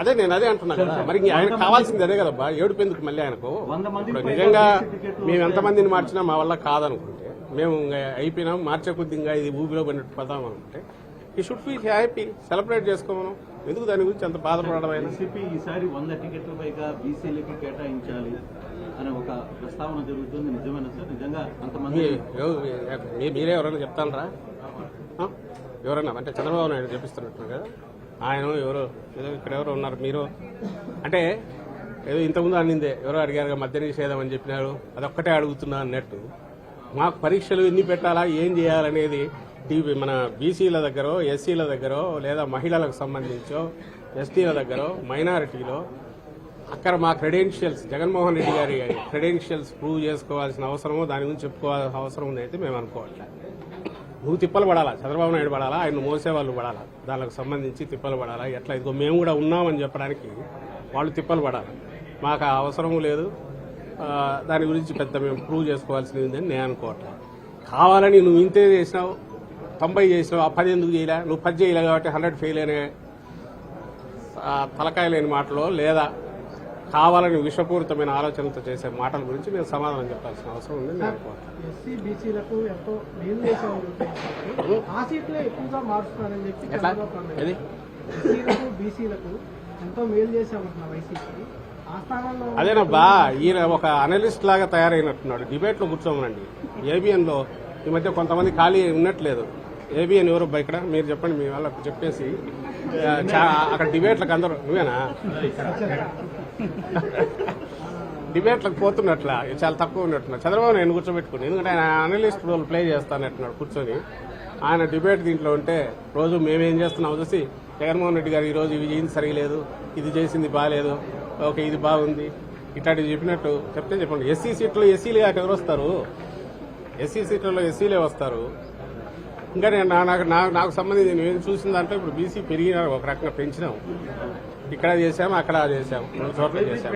అదే నేను అదే అంటున్నా కదా. మరి ఆయన కావాల్సింది అదే కదబ్బా. ఏడుపు ఎందుకు మళ్ళీ ఆయనకు? నిజంగా మేము ఎంతమందిని మార్చినా మా వల్ల కాదనుకుంటే మేము ఇంకా అయిపోయినాం మార్చే కొద్ది ఇంకా ఇది ఊబిలో పడినట్టు పదాం అనుకుంటే he should feel happy celebrate చేసుకోమను. ఎందుకు దాని గురించి అంత బాధపడడం వైసీపీ ఈసారి వంద టికెట్ల పైగా బీసీలకి కేటాయించాలి అనే ఒక ప్రస్తావన జరుగుతుంది. నిజమేనా సార్? నిజంగా అంతమంది మీరే ఎవరైనా చెప్తానరా? ఎవరన్నా అంటే చంద్రబాబు నాయుడు చెప్పిస్తున్నట్టు కదా. ఆయన ఎవరో ఏదో ఇక్కడ ఎవరో ఉన్నారు మీరు. అంటే ఏదో ఇంతకుముందు అన్నిందే ఎవరో అడిగారు మద్య నిషేధం అని చెప్పినారు అదొక్కటే అడుగుతున్నా అన్నట్టు. మాకు పరీక్షలు ఎన్ని పెట్టాలా ఏం చేయాలనేది టీవీ మన బీసీల దగ్గర ఎస్సీల దగ్గర లేదా మహిళలకు సంబంధించో ఎస్టీల దగ్గర మైనారిటీలో అక్కడ మా క్రెడెన్షియల్స్ జగన్మోహన్ రెడ్డి గారి క్రెడెన్షియల్స్ ప్రూవ్ చేసుకోవాల్సిన అవసరమో దాని గురించి చెప్పుకోవాల్సిన అవసరం ఉందైతే అయితే మేము అనుకోవట్లేదు నువ్వు తిప్పలు పడాలా? చంద్రబాబు నాయుడు పడాలా? ఆయన మోసే వాళ్ళు పడాలా? దానికి సంబంధించి తిప్పలు పడాలా? ఎట్లా? ఇదిగో మేము కూడా ఉన్నామని చెప్పడానికి వాళ్ళు తిప్పలు పడాలి? మాకు ఆ అవసరం లేదు. దాని గురించి పెద్ద మేము ప్రూవ్ చేసుకోవాల్సింది ఉందని నేను అనుకోవట్లా. కావాలని నువ్వు ఇంతే చేసినావు తొంభై చేసినావు ఆ పది ఎందుకు చేయలే? నువ్వు పది చేయలే కాబట్టి హండ్రెడ్ ఫెయిల్ అనే తలకాయ లేని మాటలో లేదా కావాలని విషపూరితమైన ఆలోచనలతో చేసే మాటల గురించి మేము సమాధానం చెప్పాల్సిన అవసరం ఉంది అదేనబ్బా ఈయన ఒక అనలిస్ట్ లాగా తయారైనట్టున్నాడు. డిబేట్లో కూర్చోమనండి. ఏబిఎన్లో ఈ మధ్య కొంతమంది ఖాళీ ఉన్నట్లేదు. ఏబిఎన్ ఎవరు ఇక్కడ మీరు చెప్పండి మీ వాళ్ళకు చెప్పేసి. అక్కడ డిబేట్లకు అందరూ నువ్వేనా? డిబేట్లకు పోతున్నట్ల చాలా తక్కువ ఉన్నట్టున్నా చంద్రబాబు నేను కూర్చోబెట్టుకుని ఎందుకంటే ఆయన అనలిస్ట్ రోల్ ప్లే చేస్తానట్టున్నాడు కూర్చొని. ఆయన డిబేట్ దీంట్లో ఉంటే రోజు మేమేం చేస్తున్నాం చూసి జగన్మోహన్ రెడ్డి గారు ఈ రోజు ఇవి చేయింది సరిగలేదు ఇది చేసింది బాగాలేదు ఓకే ఇది బాగుంది. ఇట్లాంటివి చెప్పినట్టు చెప్తే చెప్పండి. ఎస్సీ సీట్లో ఎస్సీలు కాక ఎవరు వస్తారు? ఎస్సీ సీట్లలో ఎస్సీలే వస్తారు. ఇంకా నేను నా- నాకు నాకు సంబంధించి నేను చూసిన దాంట్లో ఇప్పుడు బీసీ పెరిగిన ఒక రకంగా పెంచినాం. ఇక్కడ చేసాం అక్కడ చేసాం రెండు చోట్ల చేసాం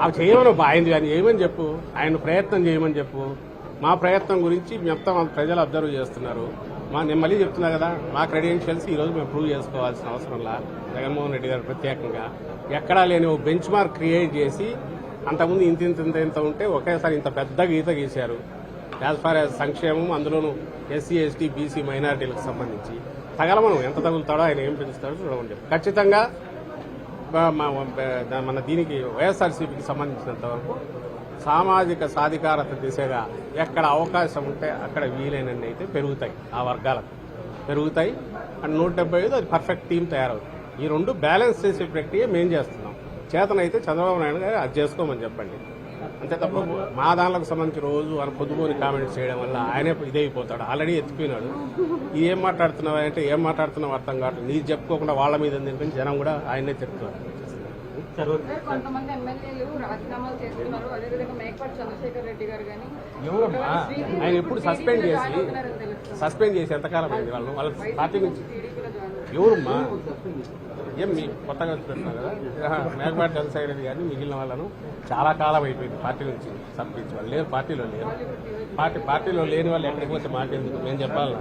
అవి చేయమని ఆయన ఆయన చేయమని చెప్పు. ఆయన ప్రయత్నం చేయమని చెప్పు. మా ప్రయత్నం గురించి మొత్తం ప్రజలు అబ్జర్వ్ చేస్తున్నారు. మా నేను మళ్ళీ చెప్తున్నా కదా మా క్రెడెన్షియల్స్ ఈ రోజు మేము ప్రూవ్ చేసుకోవాల్సిన అవసరంలా జగన్మోహన్ రెడ్డి గారు ప్రత్యేకంగా. ఎక్కడా లేని ఒక బెంచ్ మార్క్ క్రియేట్ చేసి అంతకుముందు ఇంత ఇంత ఇంత ఇంత ఉంటే ఒకేసారి ఇంత పెద్ద గీత గీశారు. యాజ్ ఫార్ యాజ్ సంక్షేమం అందులోనూ ఎస్సీ ఎస్టీ బీసీ మైనారిటీలకు సంబంధించి తగలమను. ఎంత తగులుతాడో ఆయన ఏం పెంచుతాడో చూడమని చెప్పి. ఖచ్చితంగా మన దీనికి వైఎస్ఆర్సీపీకి సంబంధించినంత వరకు సామాజిక సాధికారత దిశగా ఎక్కడ అవకాశం ఉంటే అక్కడ వీలైనన్ని అయితే పెరుగుతాయి ఆ వర్గాలకు. పెరుగుతాయి. అండ్ నూట డెబ్బై ఐదు అది పర్ఫెక్ట్ టీం తయారవుతుంది. ఈ రెండు బ్యాలెన్స్ చేసే ప్రక్రియ మేము చేస్తున్నాం. చేతనైతే చంద్రబాబు నాయుడు గారు అది చేసుకోమని చెప్పండి. అంతే తప్ప మా దానిలకు సంబంధించి రోజు ఆయన పొద్దుపోని కామెంట్స్ చేయడం వల్ల ఆయనే ఇదైపోతాడు. ఆల్రెడీ ఎత్తిపోయినాడు. ఇది ఏం మాట్లాడుతున్నావు అంటే ఏం మాట్లాడుతున్నావు అర్థం కావట్లేదు. నీకు చెప్పుకోకుండా వాళ్ళ మీద ఎందుకంటే జనం కూడా ఆయనే చెప్తున్నారు ఆయన ఎప్పుడు సస్పెండ్ చేసి సస్పెండ్ చేసి ఎంతకాలం అయింది? వాళ్ళు వాళ్ళ పార్టీ నుంచి ఎవరమ్మా? ఏం మీ కొత్తగా వచ్చినట్టున్నారు కదా? మేకపాటి చంద్రశేఖర రెడ్డి గారిని మిగిలిన వాళ్ళను చాలా కాలం అయిపోయింది పార్టీ నుంచి తప్పించి వాళ్ళు లేరు పార్టీలో లేరు. పార్టీ పార్టీలో లేని వాళ్ళు ఎక్కడికి పోతే మాట ఎందుకు నేను చెప్పాలి